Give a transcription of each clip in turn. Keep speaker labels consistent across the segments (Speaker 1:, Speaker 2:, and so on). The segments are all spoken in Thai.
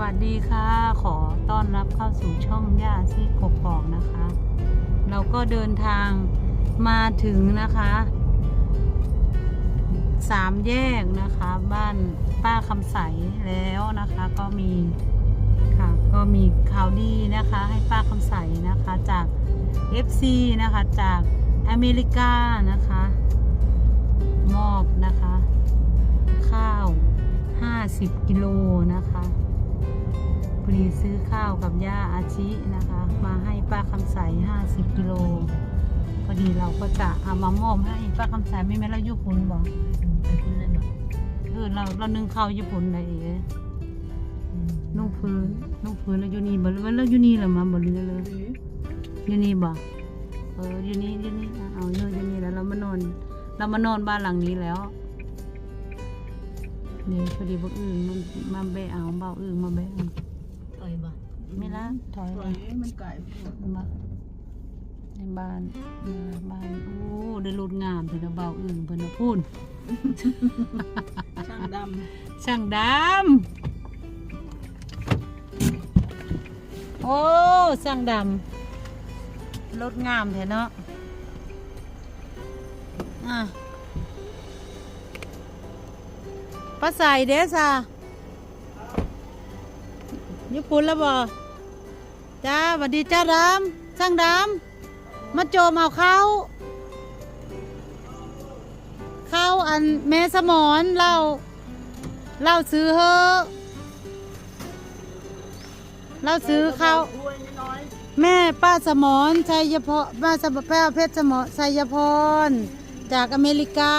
Speaker 1: วัสดีค่ะ ขอต้อนรับเข้าสู่ช่องย่าซีกกอกนะคะ เราก็เดินทางมาถึงนะคะสามแยกนะคะ บ้านป้าคำใสแล้วนะคะ ก็มีค่ะก็มีข่าวดีนะคะ ให้ป้าคำใสนะคะจาก FC นะคะจากอเมริกานะคะ มอบนะคะ ข้าว 50 กิโลนะคะ พอดีซื้อข้าวกับย่าอาชินะคะ มาให้ป้าคำใส 50 กิโลพอดีเราก็จะเอามามอบให้ป้าคำใสไม่แม้เราญี่ปุ่นบอกเออเราเรานึ่งข้าวญี่ปุ่นเลยเอ๋นุ่งพื้นนุ่งพื้นแล้วยูนี่บ่แล้วยูนี่เหรอมาบ่เรือเลยยูนี่บ่เออยูนี่ยูนี่เอาอยู่อยูนี่แล้วเรามานอน เรามานอนบ้านหลังนี้แล้วนี่พอดีพวกอื่นมันมาแบะเอาเบาอื่นมาแบะเอา
Speaker 2: ถอยบ่
Speaker 1: ไม่ละถอย
Speaker 2: ถ
Speaker 1: ไป
Speaker 2: อยมันไก่
Speaker 1: มาในบ้านมาบ้านโอ้ได้รถงามเพิ่นเอาเบาอื่นเพิ่นเอาพูน
Speaker 2: ช่างด
Speaker 1: ช่างดำโอ้ช่างดำรถงามแท้เนาะอะป้าใส่เด้อซะ ญี่ปุ่นแล้วบ่จ้าสวัสดีจ้าดำช่างดำมาโจมเอาเข้าเข้าอันแม่สมอนเราเราซื้อเฮอะเราซื้อเข้า
Speaker 2: ว
Speaker 1: แม่ป้าสมอนชัยพรป้าสมแป้าเพชรสมรชัยพรจากอเมริกา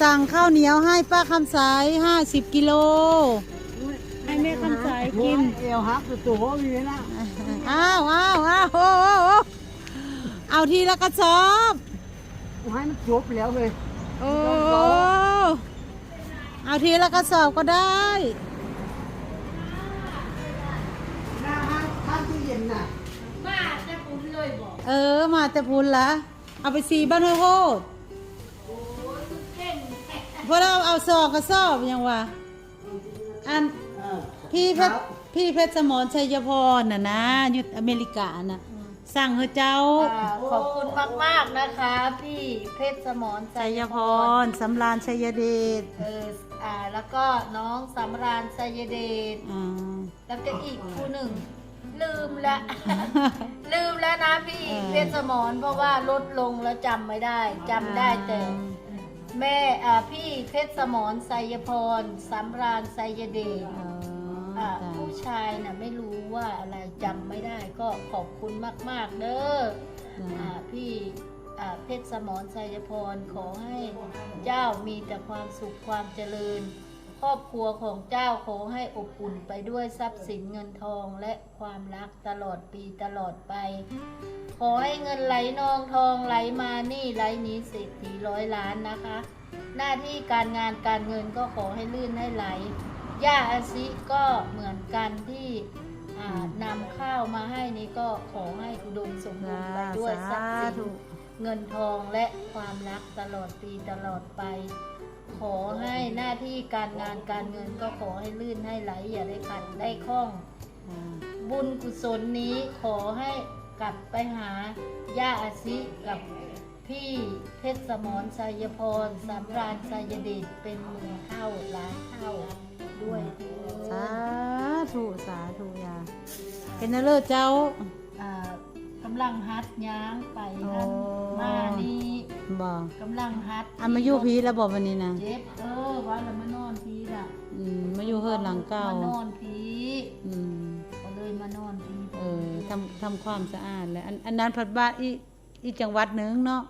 Speaker 1: สั่งข้าวเหนียวให้ป้าคำสายห้าสิบกิโลให้แม่คำส กิน
Speaker 2: เอวฮักตัวตัวมีนะ
Speaker 1: อ้าวอ้าวอ้าวโอ้โอ้โอ้เอาทีละกระสอบ
Speaker 2: ให้มันจบแล้วเลย
Speaker 1: โอ้เอาทีละกระสอบก็ได้
Speaker 2: หน้าห้างข้างตู้เย็นน่ะ
Speaker 1: เออมาแต่พุนละเอาไปสีบ้านห้วยโคตรเพราะเราเอาสอบกระสอบยังวะอัน
Speaker 2: เออ
Speaker 1: พี่เพชรพี่เพชรสมรชัยพรน่ะนะอยุดอเมริกาน่ะสั่งเฮอเจ้า
Speaker 3: อ่าขอบคุณมาก ๆ นะคะ พี่เพชรสมร
Speaker 1: ชัยพรสำราญชัยเดช
Speaker 3: เอออ่าแล้วก็น้องสำราญชัยเดช
Speaker 1: อ่า
Speaker 3: แล้วก็อีกคู่หนึ่ง ลืมละ ลืมแล้วนะพี่
Speaker 1: เออ
Speaker 3: เพชรสมรเพราะว่าลดลงแล้วจำไม่ได้จำได้แต่ แม่อ่าพี่เพชรสมรไสยพรสำราญไสยเดช
Speaker 1: อ๋อ
Speaker 3: อ่า
Speaker 1: จ้ะ
Speaker 3: ผู้ชายน่ะไม่รู้ว่าอะไรจำไม่ได้ก็ขอบคุณมาก ๆ เด้ออ่าพี่อ่าเพชรสมรชัยพรขอให้เจ้ามีแต่ความสุขความเจริญ ครอบครัวของเจ้าขอให้อบอุ่นไปด้วยทรัพย์สินเงินทองและความรักตลอดปีตลอดไป ขอให้เงินไหลนองทองไหลมานี่ไหลหนี้เศรษฐีร้อยล้านนะคะ หน้าที่การงานการเงินก็ขอให้ลื่นให้ไหล ย่าอาซิก็เหมือนกันที่นำข้าวมาให้นี้ก็ขอให้อุดมสมบูรณ์ไปด้วยทรัพย์สินเงินทองและความรักตลอดปีตลอดไป ขอให้หน้าที่การงานการเงินก็ขอให้ลื่นให้ไหลอย่าได้ขัดได้ข้อง บุญกุศลนี้ขอให้กลับไปหาย่าอาซิกับพี่เพชรสมรชัยพรสำราญชัยเดชเป็นมื่นเท่าล้านเท่า ด้วยเถิ
Speaker 1: สา
Speaker 3: ด
Speaker 1: ธุสาธุยาเป็นนะเลิศเจ้า
Speaker 3: อ่ากำลังฮัดย้างไป
Speaker 1: โอ้
Speaker 3: นั่นมานี่
Speaker 1: บอก
Speaker 3: กำลังฮัด
Speaker 1: อันมาอยู่พีแล้วบอกวันนี้นะ
Speaker 3: เจ็บเออว่าแล้วมานอนพีล่ะ
Speaker 1: อืมมาอยู่เฮิร์นหลังเก่ามา
Speaker 3: นอนพี
Speaker 1: อืม
Speaker 3: ก็เลยมานอนพี
Speaker 1: เออทำทำความสะอาดแล้วอันอันนั้นผัดบ้านอีอีจังหวัดหนึ่งเนาะ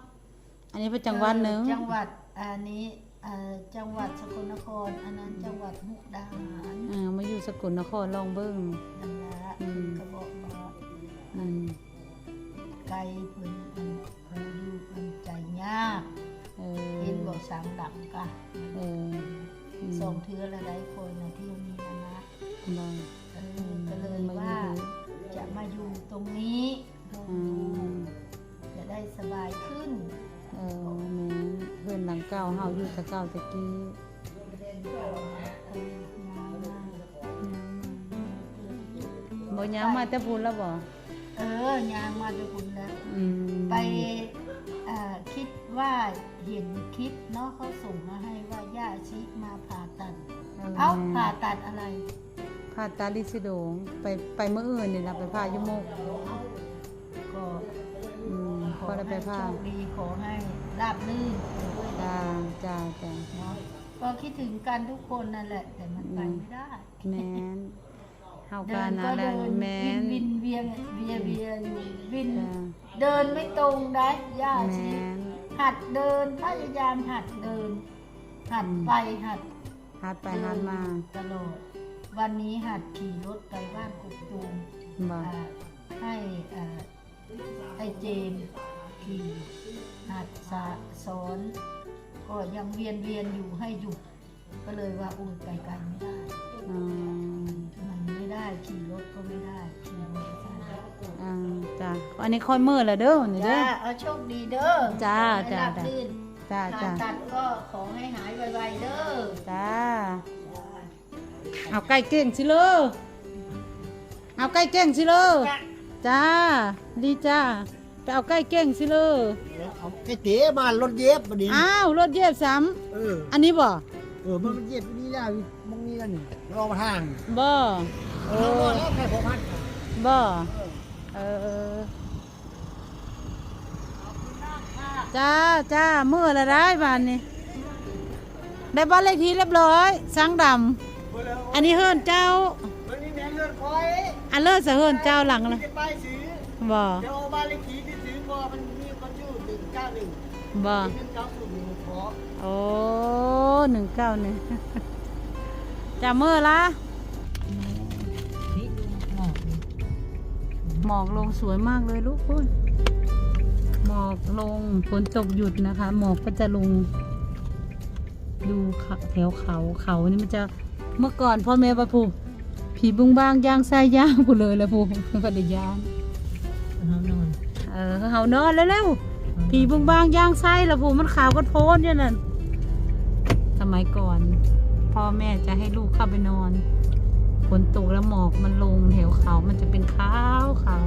Speaker 1: อันนี้เป็นจังหวัดหนึ่ง
Speaker 3: จังหวัดอันนี้ เอ่อจังหวัดสกลนคร อันนั้นจังหวัดมุกดาหาร
Speaker 1: อ่ามาอยู่สกลนครลองเบิ้ง
Speaker 3: นั่นละ
Speaker 1: อืม
Speaker 3: ก็บอกว่า
Speaker 1: อืม
Speaker 3: ไกลเพิ่นอันผู้อยู่เพิ่นใจยาก
Speaker 1: เอ
Speaker 3: เห็น
Speaker 1: อ
Speaker 3: บอกสังดังกะ
Speaker 1: เอออืม
Speaker 3: ส่งเทือละได้คนนะที่มีนะนะ บ
Speaker 1: เพื่อนหลังเก่าเฮาอยู่แตะเก่าตะกี้
Speaker 3: เอองามมาก
Speaker 1: งามบ่ยังมาแต่พูนแล้วบ่
Speaker 3: เออยางมาจะคุณแล้ว
Speaker 1: อืม
Speaker 3: ไปเอ่อคิดว่าเห็นคลิปเนาะเขาส่งมาให้ว่าย่าชิมาผ่าตัด เอ้าผ่าตัดอะไร
Speaker 1: ผ่าตาลิซิโดงไปไปเมื่ออื่นนี่ล่ะไปผ่ายุโมก
Speaker 3: ก็
Speaker 1: อืม
Speaker 3: ขอ
Speaker 1: พอได้
Speaker 3: ให้
Speaker 1: ไป
Speaker 3: โช
Speaker 1: ผ่า
Speaker 3: คดีขอให้ราบรื่นไปด้วย
Speaker 1: จ้าจ้าจ้า
Speaker 3: เนาะก็คิดถึงกันทุกคนนั่นแหละ แต่มันไปไม่ได้
Speaker 1: แม่นเฮา
Speaker 3: เดิ
Speaker 1: กาน
Speaker 3: ก็
Speaker 1: อะไร
Speaker 3: เดิน
Speaker 1: แม่
Speaker 3: วิ
Speaker 1: น
Speaker 3: นวินเวียนเวียเวียอยู่วิน
Speaker 1: จ้า
Speaker 3: เดินไม่ตรงได้ย่า
Speaker 1: แม่
Speaker 3: ชี
Speaker 1: น
Speaker 3: หัดเดินพยายามหัดเดิน หัดไปหัด
Speaker 1: หัดไปหัดมา
Speaker 3: ตลอดวันนี้หัดขี่รถไปบ้านกุกตูม
Speaker 1: บ่
Speaker 3: อ่าให้อ่าไอเจมส์ขี่หัดสะสอน ก็ยังเวียนเวียนอยู่ให้หยุด ก็เลยว่าอุ้ยไปไกลไม่ได้
Speaker 1: อืม
Speaker 3: มันไม่ได้ขี่รถก็ไม่ได้ขี่มอเตอร์ไซค์
Speaker 1: อ่าจ้าอันนี้ค่อยมือแล้วเด้อนี่เด้
Speaker 3: จ้า
Speaker 1: อ
Speaker 3: เอาโชคดีเด้อ
Speaker 1: จ้า
Speaker 3: ให้
Speaker 1: จ้า
Speaker 3: ราบรื่น
Speaker 1: จ้า
Speaker 3: ผ่า
Speaker 1: จ้า
Speaker 3: ตัดก็ขอให้หายไวๆเด้อ
Speaker 1: จ้าเอาไก่เก่งสิเลยเอาไก่เก่งสิเลยจ้าดีจ้า ไปเอาไก่เก่งสิเลย
Speaker 2: เอาไอ้เต๋มารถเย็บประเดี๋ยว
Speaker 1: อ้าวรถเย็บซ้
Speaker 2: เออำ
Speaker 1: อันนี้บ่
Speaker 2: เออมันมันเย็บนี่ได้มองนี่นั่นรอมาทาง
Speaker 1: บ่
Speaker 2: เอ
Speaker 1: เอ
Speaker 2: อ
Speaker 1: อ
Speaker 2: แล้วใครผมพัน
Speaker 1: บ่เออจ้าจ้าเมื่อละได้บานนี้ได้บ้านเลขที่เรียบร้อยสังดำอันนี้เฮิรนเจ้า
Speaker 2: มันนี่แม่เลือดคอย
Speaker 1: อันเลิศสะเฮิรนเจ้าหลังละ
Speaker 2: จะไปซื้อ
Speaker 1: บ่
Speaker 2: เดี๋ยวเอาบ้านเลขที่ที่ซื้อก็มันมีคนชื่อหนึ่งเก้าหนึ่ง
Speaker 1: บ่
Speaker 2: หนึ่งเก้าศูนย์หนึ่งขอ
Speaker 1: โอ้หนึ่งเก้าหนึ่งจะเมื่อละ
Speaker 3: นี่ดูหมอกดิ
Speaker 1: หมอกลงสวยมากเลยลูกคุณหมอกลงฝนตกหยุดนะคะ หมอกก็จะลง ดูเขาแถวเขาเขานี่มันจะเมื่อก่อนพ่อแม่ปะพูผีบุงบางย่างไส้ย่างพูเลยแล้วพูปฏิญาณ
Speaker 3: เขานอน
Speaker 1: เออเขานอนแล้วแล้วๆผีบุงบางย่างไส้ละผูมันขาวก็โพนอย่างนั้นสมัยก่อน พ่อแม่จะให้ลูกเข้าไปนอนฝนตกแล้วหมอกมันลงแถวเขามันจะเป็นขาวขาว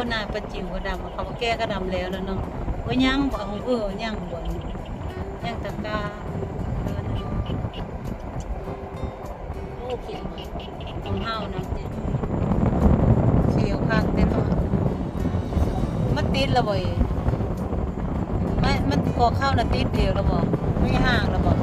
Speaker 1: โอ้นาประจิ๋วก็ดำเขาแก้ก็ดำแล้วแล้วเนาะว่ายังบอกเออย่างบวนย่างตะกาเออนั่นโอ้เขียวของเฮานะเขียวข้างเต็มตัวมันติดละบ่เอ๋มันมันก่อข้าน่ะติดเดียวละบ่ไม่ห่างละ